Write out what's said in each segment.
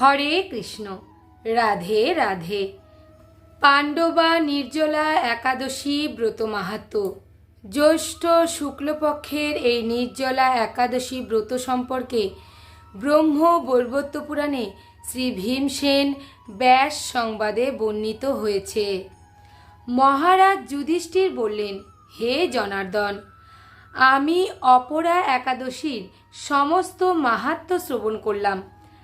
হরে কৃষ্ণ। রাধে রাধে। পাণ্ডবা, নির্জলা, একাদশী, ব্রত মাহাত্ম। জ্যৈষ্ঠ শুক্লপক্ষের এই নির্জলা, একাদশী ব্রত সম্পর্কে ব্রহ্ম বৈবর্ত পুরাণে শ্রী ভীমসেন ব্যাস সংবাদে বর্ণিত হয়েছে। মহারাজ যুধিষ্ঠির বললেন, হে জনার্দন, আমি অপরা একাদশীর সমস্ত মাহাত্ম শ্রবণ করলাম।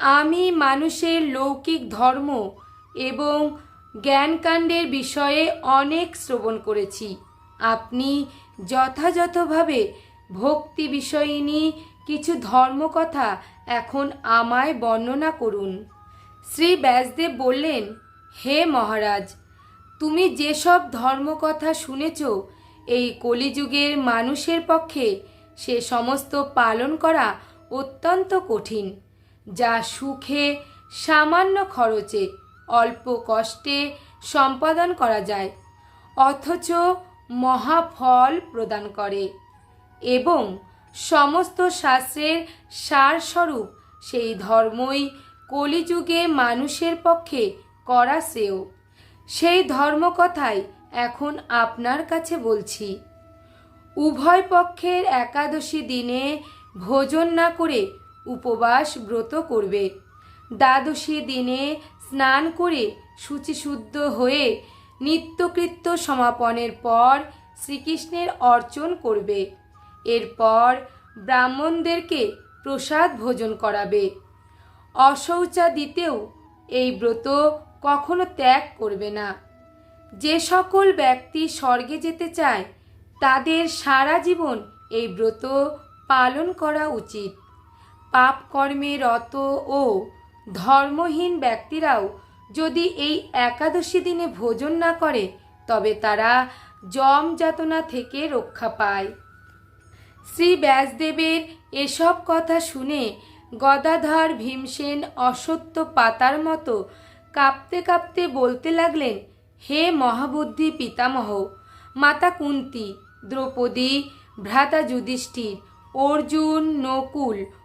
আমি মানুষের লৌকিক ধর্ম এবং জ্ঞানকাণ্ডের বিষয়ে অনেক শ্রবণ করেছি। আপনি যথাযথভাবে ভক্তি বিষয়িনী কিছু ধর্মকথা এখন আমায় বর্ণনা করুন। শ্রী ব্যাসদেব বললেন, হে মহারাজ, তুমি যেসব ধর্মকথা শুনেছ, এই কলিযুগের মানুষের পক্ষে সে সমস্ত পালন করা অত্যন্ত কঠিন। যা সুখে সামান্য খরচে অল্প কষ্টে সম্পাদন করা যায়, অথচ মহাফল প্রদান করে এবং সমস্ত শাস্ত্রের সারস্বরূপ সেই ধর্মই কলিযুগে মানুষের পক্ষে করা শ্রেয়। সেই ধর্মকথাই এখন আপনার কাছে বলছি। উভয় পক্ষের একাদশী দিনে ভোজন না করে উপবাস ব্রত করবে। দ্বাদশী দিনে স্নান করে শুচিশুদ্ধ হয়ে নিত্যকৃত্য সমাপনের পর শ্রীকৃষ্ণের অর্চন করবে। এরপর ব্রাহ্মণদেরকে প্রসাদ ভোজন করাবে। অশৌচা দিতেও এই ব্রত কখনো ত্যাগ করবে না। যে সকল ব্যক্তি স্বর্গে যেতে চায়, তাদের সারা জীবন এই ব্রত পালন করা উচিত। পাপ কর্মে রত ও ধর্মহীন ব্যক্তিরাও যদি এই একাদশী দিনে ভোজন না করে, তবে তারা জম যাতনা থেকে রক্ষা পায়। শ্রী ব্যাসদেবের এসব কথা শুনে গদাধর ভীমসেন অসত্য পাতার মতো কাঁপতে কাঁপতে বলতে লাগলেন, হে মহাবুদ্ধি পিতামহ, মাতা কুন্তি, দ্রৌপদী, ভ্রাতা যুধিষ্ঠির, অর্জুন, নকুল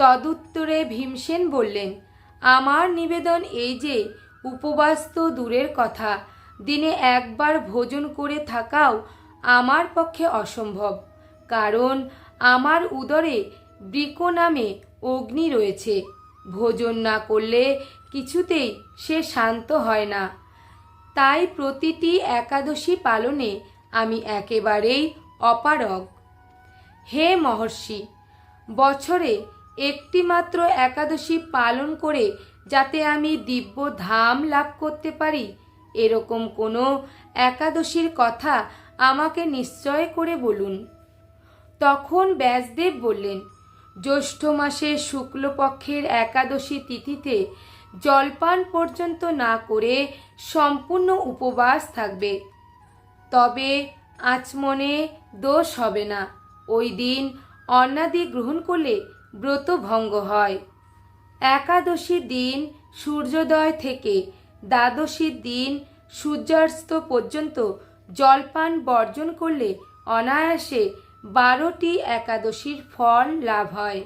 তদুত্তরে ভীমসেন বললেন, আমার নিবেদন এই যে, উপবাস তো দূরের কথা। দিনে একবার ভোজন করে থাকাও আমার পক্ষে অসম্ভব। কারণ আমার উদরে বৃক নামে অগ্নি রয়েছে। ভোজন না করলে কিছুতেই সে শান্ত হয় না। তাই প্রতিটি একাদশী পালনে আমি একেবারেই অপারগ। হে মহর্ষি, বছরে একটি মাত্র একাদশী পালন করে যাতে আমি দিব্য ধাম লাভ করতে পারি? এরকম কোনো একাদশীর কথা আমাকে নিশ্চয় করে বলুন। তখন ব্যাসদেব বললেন, জ্যৈষ্ঠ মাসের শুক্লপক্ষের একাদশী তিথিতে জলপান পর্যন্ত না করে সম্পূর্ণ উপবাস থাকবে। তবে আচমনে দোষ হবে না। ওই দিন অন্নাদি গ্রহণ করলে ব্রত ভঙ্গ হয়। একাদশী দিন সূর্যোদয় থেকে দ্বাদশীর দিন সূর্যাস্ত পর্যন্ত জলপান বর্জন করলে অনায়াসে বারোটি একাদশীর ফল লাভ হয়।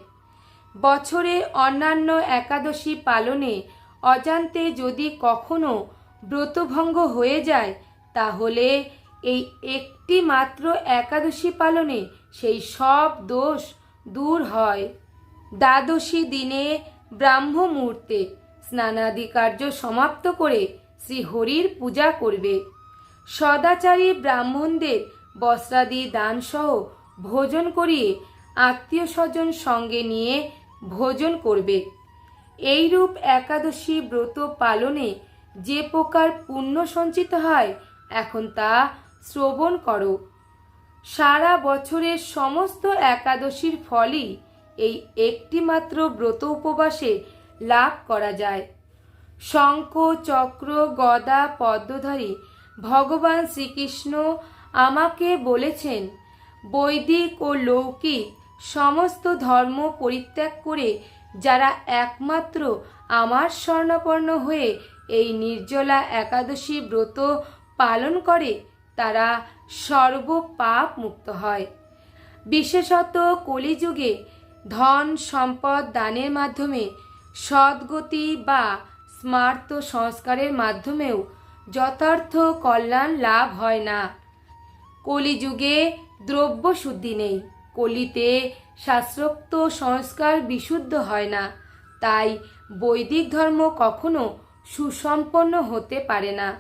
বছরে অন্যান্য একাদশী পালনে অজান্তে যদি কখনো ব্রতভঙ্গ হয়ে যায়, তাহলে এই একটি মাত্র একাদশী পালনে সেই সব দোষ দূর হয়। দ্বাদশী দিনে ব্রাহ্ম মুহূর্তে স্নানাদি কার্য সমাপ্ত করে শ্রীহরির পূজা করবে। সদাচারী ব্রাহ্মণদের বস্ত্রাদি দানসহ ভোজন করিয়ে আত্মীয় স্বজন সঙ্গে নিয়ে ভোজন করবে। এইরূপ একাদশী ব্রত পালনে যে প্রকার পুণ্য সঞ্চিত হয়, এখন তা শ্রবণ করো। সারা বছরের সমস্ত একাদশীর ফলই এই একটিমাত্র ব্রত উপবাসে লাভ করা যায়। শঙ্খ, চক্র, গদা, পদ্মধারী ভগবান শ্রীকৃষ্ণ আমাকে বলেছেন, বৈদিক ও লৌকিক সমস্ত ধর্ম পরিত্যাগ করে যারা একমাত্র আমার স্বর্ণপর্ণ হয়ে এই নির্জলা একাদশী ব্রত পালন করে, তারা সর্বপাপ মুক্ত হয়। বিশেষত কলিযুগে ধন, সম্পদ, দানের মাধ্যমে, সদ্গতি বা স্মার্ত সংস্কারের মাধ্যমেও যথার্থ কল্যাণ লাভ হয় না। কলিযুগে দ্রব্য শুদ্ধি নেই। কলিতে শাস্ত্রোক্ত সংস্কার বিশুদ্ধ হয় না। তাই বৈদিক ধর্ম কখনো সুসম্পন্ন হতে পারে না।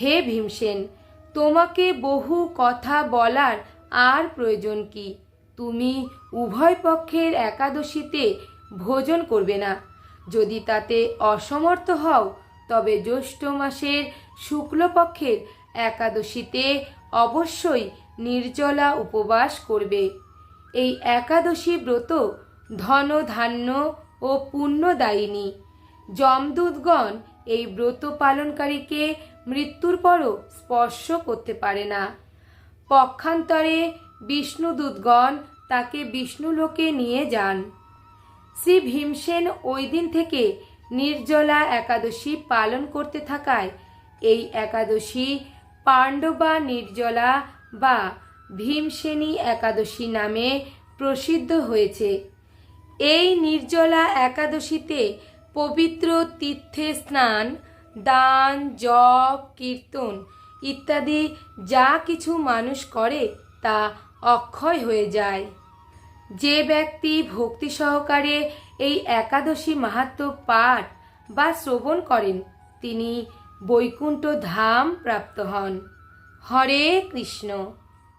হে ভীমসেন, তোমাকে বহু কথা বলার আর প্রয়োজন কি? তুমি উভয় পক্ষের একাদশীতে ভোজন করবে না। যদি তাতে অসমর্থ হও, তবে জ্যৈষ্ঠ মাসের শুক্লপক্ষের একাদশীতে অবশ্যই নির্জলা উপবাস করবে। এই একাদশী ব্রত ধন ধান্য ও পুণ্যদায়িনী। যমদূতগণ এই ব্রত পালনকারীকে মৃত্যুর পরও স্পর্শ করতে পারে না। পক্ষান্তরে বিষ্ণুদূতগণ তাকে বিষ্ণুলোকে নিয়ে যান। শ্রী ভীমসেন ওই দিন থেকে নির্জলা একাদশী পালন করতে থাকায়, এই একাদশী পাণ্ডবা নির্জলা বা ভীমসেনী একাদশী নামে প্রসিদ্ধ হয়েছে। এই নির্জলা একাদশীতে পবিত্র তীর্থে স্নান, দান, জপ, কীর্তন ইত্যাদি যা কিছু মানুষ করে তা অক্ষয় হয়ে যায়। যে ব্যক্তি ভক্তি সহকারে এই একাদশী মাহাত্ম পাঠ বা শ্রবণ করেন, তিনি বৈকুণ্ঠ ধাম প্রাপ্ত হন। হরে কৃষ্ণ।